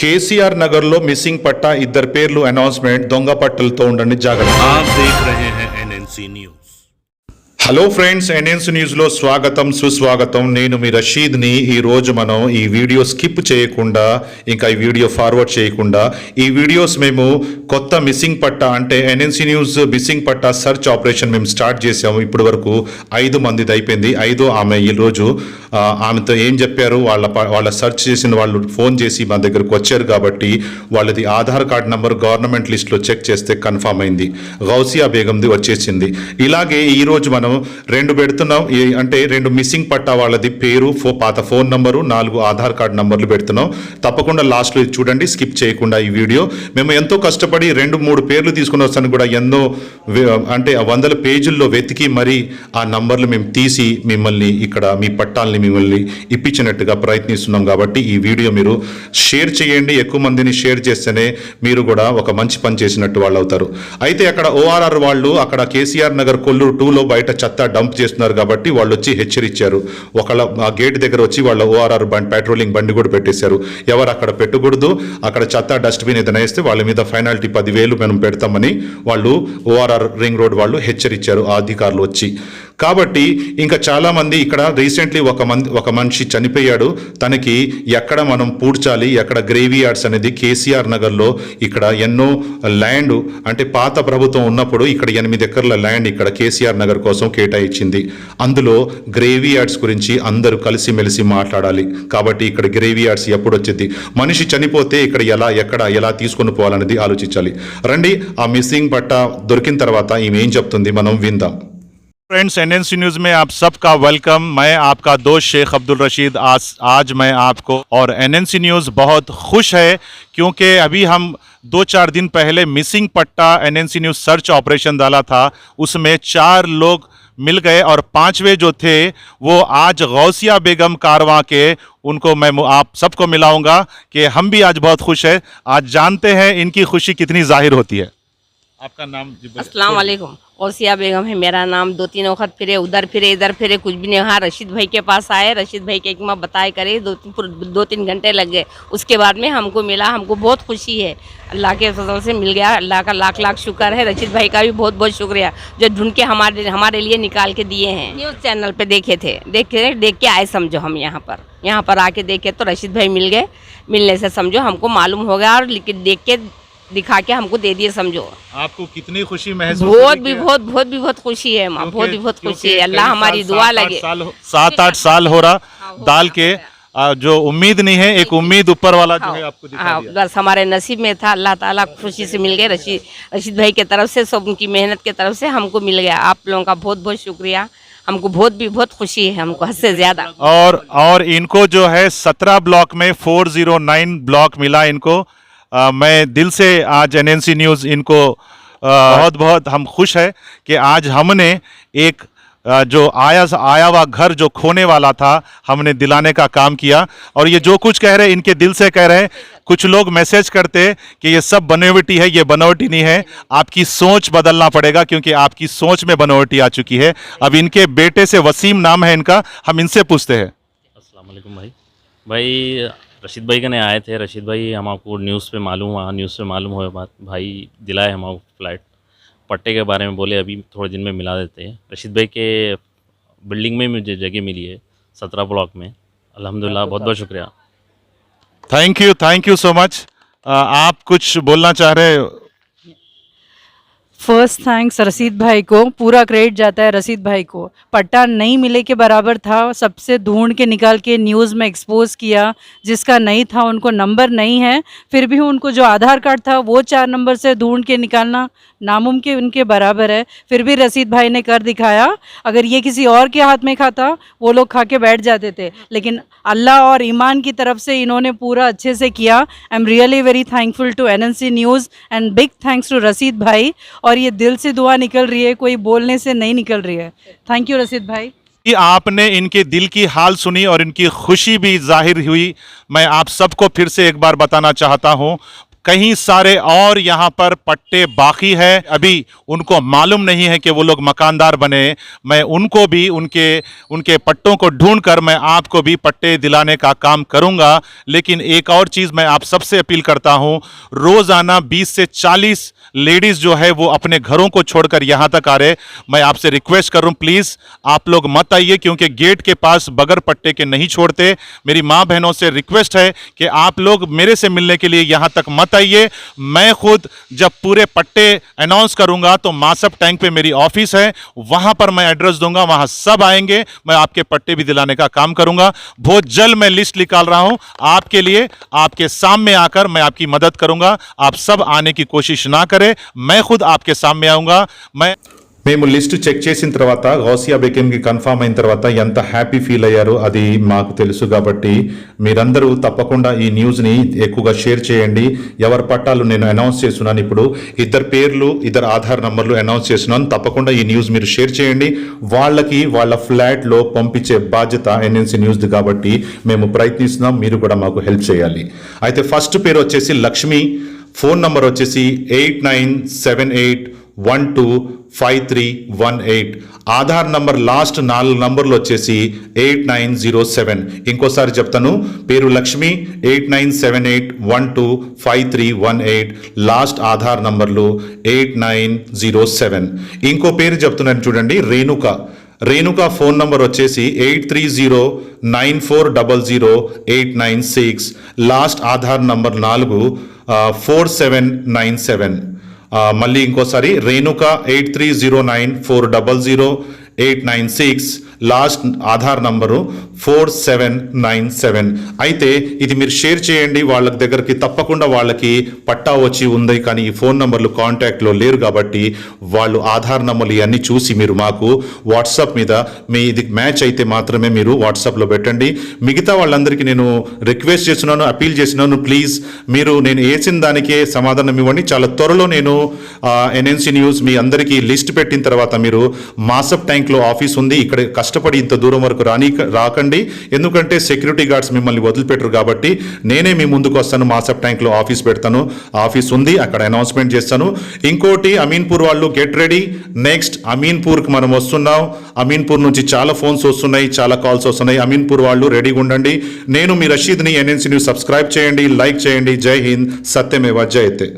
కేసీఆర్ నగర్లో మిస్సింగ్ పట్టా ఇద్దరు పేర్లు అనౌన్స్మెంట్ దొంగ పట్టలతో ఉండండి జాగ్రత్త. హలో ఫ్రెండ్స్ ఎన్ఎన్స్ న్యూస్లో స్వాగతం సుస్వాగతం. నేను మీ రషీద్ని. ఈరోజు ఈ రోజు మనం ఈ వీడియో స్కిప్ చేయకుండా ఇంకా ఈ వీడియో ఫార్వర్డ్ చేయకుండా ఈ వీడియోస్ మేము కొత్త మిస్సింగ్ పట్టా అంటే ఎన్ఎన్సీ న్యూస్ మిస్సింగ్ పట్టా సర్చ్ ఆపరేషన్ మేము స్టార్ట్ చేసాము ఇప్పటి వరకు ఐదు మందిది అయిపోయింది. ఐదు ఆమె ఈ రోజు ఆమెతో ఏం చెప్పారు? వాళ్ళ వాళ్ళ సర్చ్ చేసిన వాళ్ళు ఫోన్ చేసి మా దగ్గరకు వచ్చారు కాబట్టి వాళ్ళది ఆధార్ కార్డ్ నెంబర్ గవర్నమెంట్ లిస్ట్లో చెక్ చేస్తే కన్ఫామ్ అయింది. గౌసియా బేగంది వచ్చేసింది. ఇలాగే ఈరోజు మనం రెండు పెడుతున్నాం అంటే రెండు మిస్సింగ్ పట్టా వాళ్ళది పేరు ఫో పాత ఫోన్ నంబరు నాలుగు ఆధార్ కార్డు నంబర్లు పెడుతున్నాం. తప్పకుండా లాస్ట్లో ఇది చూడండి స్కిప్ చేయకుండా ఈ వీడియో. మేము ఎంతో కష్టపడి రెండు మూడు పేర్లు తీసుకుని వస్తాను కూడా ఎన్నో అంటే వందల పేజీల్లో వెతికి మరీ ఆ నంబర్లు మేము తీసి మిమ్మల్ని ఇక్కడ మీ పట్టాలని మిమ్మల్ని ఇప్పించినట్టుగా ప్రయత్నిస్తున్నాం కాబట్టి ఈ వీడియో మీరు షేర్ చేయండి ఎక్కువ మందిని షేర్ చేస్తేనే మీరు కూడా ఒక మంచి పని చేసినట్టు వాళ్ళు అవుతారు అయితే అక్కడ ఓఆర్ఆర్ వాళ్ళు అక్కడ కేసీఆర్ నగర్ కొల్లూరు టూలో బయట చెత్త డంప్ చేస్తున్నారు కాబట్టి వాళ్ళు వచ్చి హెచ్చరించారు ఒకళ్ళ ఆ గేట్ దగ్గర వచ్చి వాళ్ళ ఓఆర్ఆర్ బండి పెట్రోలింగ్ బండి కూడా పెట్టేశారు. ఎవరు అక్కడ పెట్టకూడదు అక్కడ చెత్త డస్ట్బిన్ ఏదైనా వేస్తే వాళ్ళ మీద ఫైనాలిటీ పదివేలు మనం పెడతామని వాళ్ళు ఓఆర్ఆర్ రింగ్ రోడ్ వాళ్ళు హెచ్చరించారు ఆ అధికారులు వచ్చి. కాబట్టి ఇంకా చాలామంది ఇక్కడ రీసెంట్లీ ఒక మంది ఒక మనిషి చనిపోయాడు. తనకి ఎక్కడ మనం పూడ్చాలి ఎక్కడ గ్రేవీ యార్డ్స్ అనేది కేసీఆర్ నగర్లో ఇక్కడ ఎన్నో ల్యాండ్ అంటే పాత ప్రభుత్వం ఉన్నప్పుడు ఇక్కడ ఎనిమిది ఎకర్ల ల్యాండ్ ఇక్కడ కేసీఆర్ నగర్ కోసం కేటాయించింది అందులో గ్రేవీ యార్డ్స్ గురించి అందరూ కలిసిమెలిసి మాట్లాడాలి కాబట్టి ఇక్కడ గ్రేవీ యార్డ్స్ ఎప్పుడు వచ్చింది మనిషి చనిపోతే ఇక్కడ ఎలా ఎక్కడ ఎలా తీసుకొని పోవాలనేది ఆలోచించాలి రండి ఆ మిస్సింగ్ పట్ట దొరికిన తర్వాత ఈమె ఏం చెప్తుంది మనం విందాం फ्रेंड्स एनएनसी न्यूज में आप सबका वेलकम मैं आपका दोस्त शेख अब्दुल रशीद आज आज मैं आपको और एनएनसी न्यूज बहुत खुश है क्योंकि अभी हम दो चार दिन पहले मिसिंग पट्टा एनएनसी न्यूज सर्च ऑपरेशन डाला था उसमें चार लोग मिल गए और पांचवे जो थे वो आज गौसिया बेगम कारवा के उनको मैं आप सबको मिलाऊँगा कि हम भी आज बहुत खुश है। आज जानते हैं इनकी खुशी कितनी ज़ाहिर होती है। आपका नाम जी अस्सलाम वालेकुम। औसिया बेगम है मेरा नाम। दो तीन वक्त फिरे, उधर फिरे, इधर फिरे, कुछ भी नहीं। हाँ रशीद भाई के पास आए। रशीद भाई के एक माँ बताए करे, दो तीन दो तीन घंटे लग गए। उसके बाद में हमको मिला, हमको बहुत खुशी है। अल्लाह के फजल से मिल गया। अल्लाह का लाख लाख शुक्र है। रशीद भाई का भी बहुत बहुत शुक्रिया। जो ढूंढ के हमारे हमारे लिए निकाल के दिए हैं। न्यूज़ चैनल पर देखे थे। देखे देख के आए समझो हम यहाँ पर। यहाँ पर आके देखे तो रशीद भाई मिल गए। मिलने से समझो हमको मालूम हो गया और लेकिन देख के दिखा के हमको दे दिए समझो। आपको कितनी खुशी महसूस बहुत भी बहुत बहुत भी बहुत खुशी है माँ बहुत भी बहुत खुशी है। अल्लाह हमारी दुआ लगे। सात आठ साल हो रहा दाल के जो उम्मीद नहीं है एक उम्मीद ऊपर वाला जो है आपको दिखा हाँ, दिया। बस हमारे नसीब में था अल्लाह ताला खुशी से मिल गए रशीद रशीद भाई के तरफ़ से सब उनकी मेहनत के तरफ़ से हमको मिल गया। आप लोगों का बहुत बहुत शुक्रिया। हमको बहुत भी बहुत खुशी है हमको हद से ज़्यादा। और और इनको जो है सत्रह ब्लॉक में फोर ज़ीरो नाइन ब्लॉक मिला इनको। आ, मैं दिल से आज एनएनसी न्यूज़ इनको बहुत बहुत हम खुश है कि आज हमने एक जो आया आया हुआ घर जो खोने वाला था हमने दिलाने का काम किया। और ये जो कुछ कह रहे इनके दिल से कह रहे हैं कुछ लोग मैसेज करते कि ये सब बनावटी है ये बनावटी नहीं है। आपकी सोच बदलना पड़ेगा क्योंकि आपकी सोच में बनावटी आ चुकी है। अब इनके बेटे से वसीम नाम है इनका हम इनसे पूछते हैं। भाई। भाई रशीद भाई कने आए थे। रशीद भाई हम आपको न्यूज़ पे मालूम हुआ न्यूज़ पे मालूम हुआ बात भाई दिलाए हम आपको फ्लैट पट्टे के बारे में बोले अभी थोड़े दिन में मिला देते हैं। रशीद भाई के बिल्डिंग में मुझे जगह मिली है सत्रह ब्लॉक में। अलहमदिल्ला बहुत बहुत शुक्रिया। Thank you thank you so much आप कुछ बोलना चाह रहे हो? फ़र्स्ट थैंक्स रसीद भाई को पूरा क्रेडिट जाता है रसीद भाई को पट्टा नहीं मिले के बराबर था सबसे ढूंढ के निकाल के न्यूज़ में एक्सपोज किया जिसका नहीं था उनको नंबर नहीं है फिर भी उनको जो आधार कार्ड था वो चार नंबर से ढूंढ के निकालना नामुमकिन उनके बराबर है फिर भी रसीद भाई ने कर दिखाया अगर ये किसी और के हाथ में खाता वो लोग खा के बैठ जाते थे लेकिन अल्लाह और ईमान की तरफ़ से इन्होंने पूरा अच्छे से किया I am really very thankful to NNC news and big thanks to Rasheed भाई और ये दिल से दुआ निकल रही है, कोई बोलने से नहीं निकल रही है। थैंक यू रसीद भाई। कि आपने इनके दिल की हाल सुनी और इनकी खुशी भी ज़ाहिर हुई। मैं आप सबको फिर से एक बार बताना चाहता हूँ कहीं सारे और यहाँ पर पट्टे बाकी है। अभी उनको मालूम नहीं है कि वो लोग मकानदार बने। मैं उनको भी उनके उनके पट्टों को ढूंढ कर मैं आपको भी पट्टे दिलाने का काम करूँगा। लेकिन एक और चीज़ मैं आप सबसे अपील करता हूँ। रोज़ाना 20 से 40 लेडीज़ जो है वो अपने घरों को छोड़कर यहाँ तक आ रहे। मैं आपसे रिक्वेस्ट कर, प्लीज़ आप लोग मत आइए क्योंकि गेट के पास बगैर पट्टे के नहीं छोड़ते। मेरी माँ बहनों से रिक्वेस्ट है कि आप लोग मेरे से मिलने के लिए यहाँ तक मत आइए मैं खुद जब पूरे पट्टे अनाउंस करूँगा तो मासप टैंक पे मेरी ऑफ़िस है, वहाँ पर मैं एड्रेस दूँगा, वहाँ सब आएँगे, मैं आपके पट्टे भी दिलाने का काम करूँगा। बहुत जल्द मैं लिस्ट निकाल रहा हूँ, आपके लिए, आपके सामने आकर मैं आपकी मदद करूँगा, आप सब आने की कोशिश ना करें, मैं खुद आपके सामने आऊँगा, मैं మేము లిస్ట్ చెక్ చేసిన తర్వాత గౌసియా బెకెమ్కి కన్ఫామ్ అయిన తర్వాత ఎంత హ్యాపీ ఫీల్ అయ్యారో అది మాకు తెలుసు కాబట్టి మీరందరూ తప్పకుండా ఈ న్యూస్ని ఎక్కువగా షేర్ చేయండి. ఎవరి పట్టాలు నేను అనౌన్స్ చేస్తున్నాను ఇప్పుడు ఇద్దరు పేర్లు ఇద్దరు ఆధార్ నంబర్లు అనౌన్స్ చేస్తున్నాను. తప్పకుండా ఈ న్యూస్ మీరు షేర్ చేయండి. వాళ్ళకి వాళ్ళ ఫ్లాట్లో పంపించే బాధ్యత ఎన్ఎన్సీ న్యూస్ది కాబట్టి మేము ప్రయత్నిస్తున్నాం మీరు కూడా మాకు హెల్ప్ చేయాలి. అయితే ఫస్ట్ పేరు వచ్చేసి లక్ష్మి ఫోన్ నంబర్ వచ్చేసి eight nine seven eight one two five three one eight Aadhaar number last నాలుగు నంబర్లు వచ్చేసి ఎయిట్ నైన్ జీరో సెవెన్. ఇంకోసారి చెప్తాను పేరు Lakshmi eight nine seven eight one two five three one eight last Aadhaar నంబర్లు eight nine zero seven. ఇంకో పేరు చెప్తున్నాను చూడండి రేణుక. రేణుక ఫోన్ నంబర్ వచ్చేసి eight three zero nine four double zero eight nine six. Last Aadhaar number నాలుగు four seven nine seven. మళ్ళీ ఇంకోసారి Renuka eight three zero nine four double zero eight nine six last Aadhaar number four seven nine seven. అయితే ఇది మీరు share చేయండి వాళ్ళ దగ్గరికి తప్పకుండా వాళ్ళకి పట్టా వచ్చి ఉంది కానీ ఈ ఫోన్ నంబర్లు కాంటాక్ట్లో లేరు కాబట్టి వాళ్ళు ఆధార్ నంబర్లు ఇవన్నీ చూసి మీరు మాకు వాట్సాప్ మీద మీ ఇది మ్యాచ్ అయితే మాత్రమే మీరు వాట్సాప్లో పెట్టండి. మిగతా వాళ్ళందరికీ నేను రిక్వెస్ట్ చేస్తున్నాను అపీల్ చేస్తున్నాను ప్లీజ్ మీరు నేను వేసిన దానికే సమాధానం ఇవ్వండి. చాలా త్వరలో నేను ఎన్ఎన్సీ న్యూస్ మీ అందరికీ లిస్ట్ పెట్టిన తర్వాత మీరు మాసప్ బ్యాంక్లో ఆఫీస్ ఉంది. ఇక్కడ కష్టపడి ఇంత దూరం వరకు రాని రాకండి. ఎందుకంటే సెక్యూరిటీ గార్డ్స్ మిమ్మల్ని వదిలిపెట్టరు కాబట్టి నేనే మీ ముందుకు వస్తాను. మాసప్ ట్యాంక్లో ఆఫీస్ పెడతాను. ఆఫీస్ ఉంది. అక్కడ అనౌన్స్మెంట్ చేస్తాను. ఇంకోటి అమీన్పూర్ వాళ్ళు గెట్ రెడీ. నెక్స్ట్ అమీన్పూర్కి మనం వస్తున్నాం. అమీన్పూర్ నుంచి చాలా ఫోన్స్ వస్తున్నాయి. చాలా కాల్స్ వస్తున్నాయి. అమీన్పూర్ వాళ్ళు రెడీగా ఉండండి. నేను మీ రషీద్ని ఎన్ఎన్సీ న్యూస్ సబ్స్క్రైబ్ చేయండి. లైక్ చేయండి. జై హింద్. సత్యమేవ జయతే